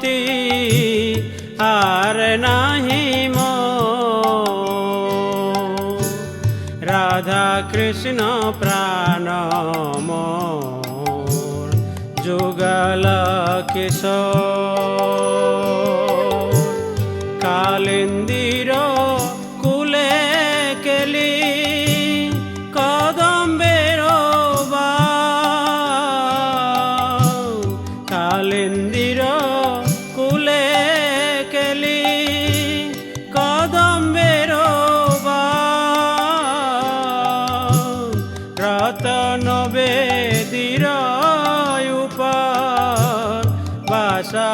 মুক্তি আর নাহি রাধা কৃষ্ণ প্রাণ যুগল কিশ কালিন্দির কুলে কেলি কদম্বের কালিন্দি নবে দির উপার বাসা